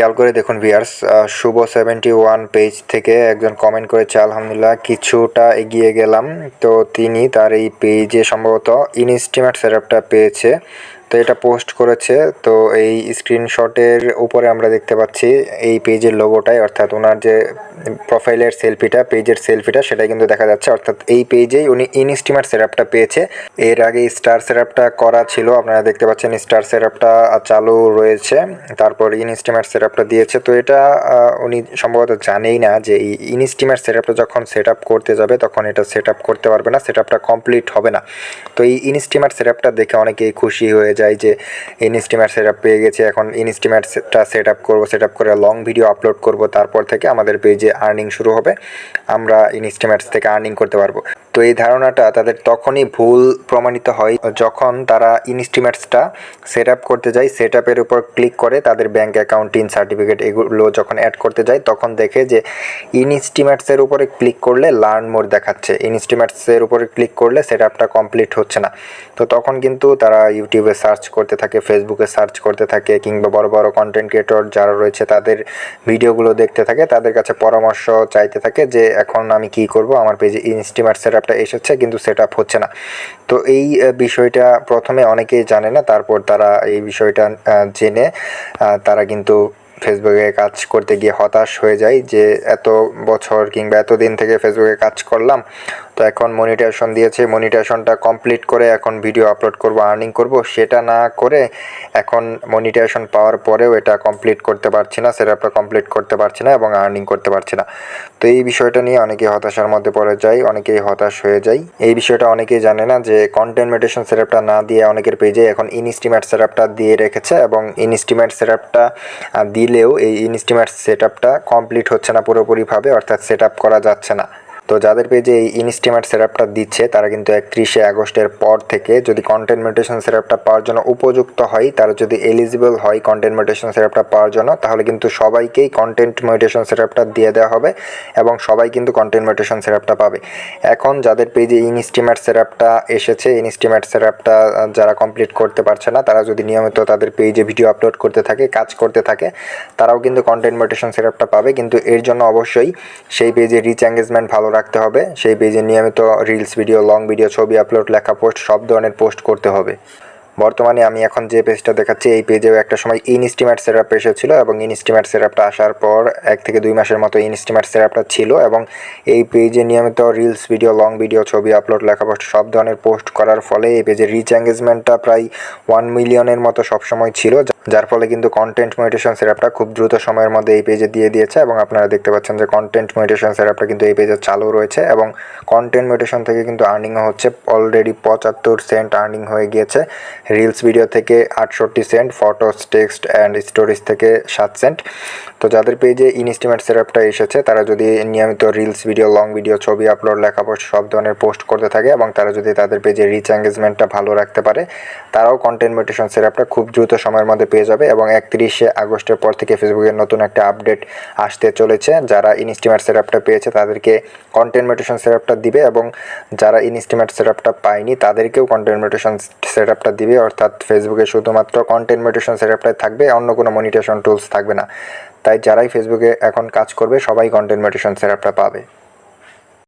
খেয়াল করে দেখুন viewers Shubho seventy one page থেকে একজন কমেন্ট করেছে, আলহামদুলিল্লাহ কিছুটা এগিয়ে গেলাম। তো তিনি তার এই পেজে সম্ভবত ইনস্টিমেট সেটআপটা পেয়েছে। তো এটা পোস্ট করেছে। তো এই স্ক্রিনশটের উপরে আমরা দেখতে পাচ্ছি এই পেজের লোগোটাই অর্থাৎ ওনার যে প্রোফাইলের সেলফিটা পেজের সেলফিটা সেটা কিন্তু দেখা যাচ্ছে। অর্থাৎ এই পেজেই উনি ইনস্টিমেট সেটআপটা পেয়েছে। এর আগে স্টার সেটআপটা করা ছিল, আপনারা দেখতে পাচ্ছেন স্টার সেটআপটা চালু রয়েছে, তারপর ইনস্টিমেট সেটআপটা দিয়েছে। তো এটা উনি সম্ভবত জানেই না যে এই ইনস্টিমেট সেটআপটা যখন সেট করতে যাবে, তখন এটা সেট করতে পারবে না সেট আপটা কমপ্লিট হবে না। তো এই ইনস্টিমেট সেটআপটা দেখে অনেকেই খুশি হয়ে যায় যে ইনস্টিমেট সেট পেয়ে গেছে, এখন ইনস্টিমেটটা সেট আপ করব সেট আপ করে লং ভিডিও আপলোড করব, তারপর থেকে আমাদের পেজে আর্নিং শুরু হবে। আমরা ইনস্টিমেটস থেকে আর্নিং করতে পারব। তো এই ধারণাটা তাদের তখনই ভুল প্রমাণিত হয় যখন তারা ইনস্টিমেটসটা সেট আপ করতে যায় সেট আপের উপর ক্লিক করে তাদের ব্যাঙ্ক অ্যাকাউন্ট ইন সার্টিফিকেট এগুলো যখন অ্যাড করতে যায়, তখন দেখে যে ইনস্টিমেটসের উপরে ক্লিক করলে লার্ন মোর দেখাচ্ছে। ইনস্টিমেটসের উপরে ক্লিক করলে সেট আপটা কমপ্লিট হচ্ছে না। তো তখন কিন্তু তারা ইউটিউবে সার্চ করতে থাকে, ফেসবুকে সার্চ করতে থাকে কিংবা বড় বড় কন্টেন্ট ক্রিয়েটর যারা রয়েছে তাদের ভিডিওগুলো দেখতে থাকে, তাদের কাছে পরামর্শ চাইতে থাকে যে এখন আমি কি করব, আমার পেজে ইনস্টিমেট সেট আপটা এসেছে, কিন্তু সেট হচ্ছে না। তো এই বিষয়টা প্রথমে অনেকেই জানে না, তারপর তারা এই বিষয়টা জেনে তারা কিন্তু ফেসবুকে কাজ করতে গিয়ে হতাশ হয়ে যায় যে এত বছর কিংবা এত দিন থেকে ফেসবুকে কাজ করলাম তো এখন মনিটাইজেশন দিয়েছে মনিটাইজেশনটা কমপ্লিট করে এখন ভিডিও আপলোড করব আর্নিং করব। সেটা না করে এখন মনিটাইজেশন পাওয়ার পরেও এটা কমপ্লিট করতে পারছি না সেটআপটা কমপ্লিট করতে পারছি না এবং আর্নিং করতে পারছি না। তো এই বিষয়টা নিয়ে অনেকেই হতাশার মধ্যে পড়ে যায় অনেকেই হতাশ হয়ে যায় এই বিষয়টা অনেকেই জানে না যে কন্টেন্ট মেডিটেশন সেটআপটা না দিয়ে অনেকের পেজে এখন ইনস্টিমেট সেটআপটা দিয়ে রেখেছে এবং ইনস্টিমেট সেটআপটা দিলেও এই ইনস্টিমেট সেটআপটা কমপ্লিট হচ্ছে না পুরোপুরিভাবে, অর্থাৎ সেটআপ করা যাচ্ছে না। তো যাদের পেজে এই ইনস্টিমেট সেটআপটা দিচ্ছে, তারা কিন্তু একত্রিশে আগস্টের পর থেকে যদি কন্টেন্ট মেডিটেশন সেটআপটা পাওয়ার জন্য উপযুক্ত হয়, তারা যদি এলিজিবল হয় কন্টেন্ট মেডিটেশন সেটআপটা পাওয়ার জন্য, তাহলে কিন্তু সবাইকেই কন্টেন্ট মেডিটেশন সেটআপটা দিয়ে দেওয়া হবে এবং সবাই কিন্তু কন্টেন্ট মেডিটেশন সেটআপটা পাবে। এখন যাদের পেজে ইনস্টিমেট সেটআপটা এসেছে ইনস্টিমেট সেটআপটা যারা কমপ্লিট করতে পারছে না, তারা যদি নিয়মিত তাদের পেজে ভিডিও আপলোড করতে থাকে, কাজ করতে থাকে, তারাও কিন্তু কন্টেন্ট মেডিটেশন সেটআপটা পাবে। কিন্তু এর জন্য অবশ্যই সেই পেজে রিচ এঙ্গেজমেন্ট ভালো রাখতে হবে। সেই পেজে নিয়মিত রিলস ভিডিও লং ভিডিও ছবি আপলোড লেখা পোস্ট সব ধরনের পোস্ট করতে হবে। বর্তমানে আমি এখন যে পেজটা দেখাচ্ছি, এই পেজেও একটা সময় ইনস্টিমেট সেটআপ এসেছিল এবং ইনস্টিমেট সেটআপটা আসার পর এক থেকে দুই মাসের মতো ইনস্টিমেট সেটআপটা ছিল এবং এই পেজে নিয়মিত রিলস ভিডিও লং ভিডিও ছবি আপলোড লেখা পোস্ট সব ধরনের পোস্ট করার ফলে এই পেজের রিচ এঙ্গেজমেন্টটা প্রায় ওয়ান মিলিয়নের মতো সবসময় ছিল যার ফলে কিন্তু কন্টেন্ট মেডিটেশন সেটআপটা খুব দ্রুত সময়ের মধ্যে এই পেজে দিয়ে দিয়েছে এবং আপনারা দেখতে পাচ্ছেন যে কন্টেন্ট মেডিটেশন সেটআপটা কিন্তু এই পেজে চালু রয়েছে এবং কন্টেন্ট মেডিটেশন থেকে কিন্তু আর্নিংও হচ্ছে অলরেডি পঁচাত্তর সেন্ট আর্নিং হয়ে গিয়েছে। রিলস ভিডিও থেকে আটষট্টি cent photos text and stories থেকে সাত সেন্ট তো যাদের পেজে ইনস্টিমেট সেটআপটা এসেছে, তারা যদি নিয়মিত রিলস ভিডিও লং ভিডিও ছবি আপলোড লেখা পোস্ট সব ধরনের পোস্ট করতে থাকে এবং তারা যদি তাদের পেজে রিচ এঙ্গেজমেন্টটা ভালো রাখতে পারে, তারাও কন্টেন্ট মেডিটেশন সেটআপটা খুব দ্রুত সময়ের মধ্যে পেয়ে যাবে এবং একত্রিশে আগস্টের পর থেকে ফেসবুকের নতুন একটা আপডেট আসতে চলেছে। যারা ইনস্টিমেট সেটআপটা পেয়েছে, তাদেরকে কন্টেন্ট মেডিটেশন সেটআপটা দিবে এবং যারা ইনস্টিমেট সেটআপটা পায়নি, তাদেরকেও কন্টেন্ট মেডিটেশন সেটআপটা দিবে। অর্থাৎ ফেসবুকে শুধুমাত্র কন্টেন্ট মেডিটেশন সেটআপটাই থাকবে, অন্য কোনো মনিটেশন টুলস থাকবে না। তাই যারাই ফেসবুকে এখন কাজ করবে, সবাই কন্টেন্ট মেডিটেশন সেটআপটা পাবে।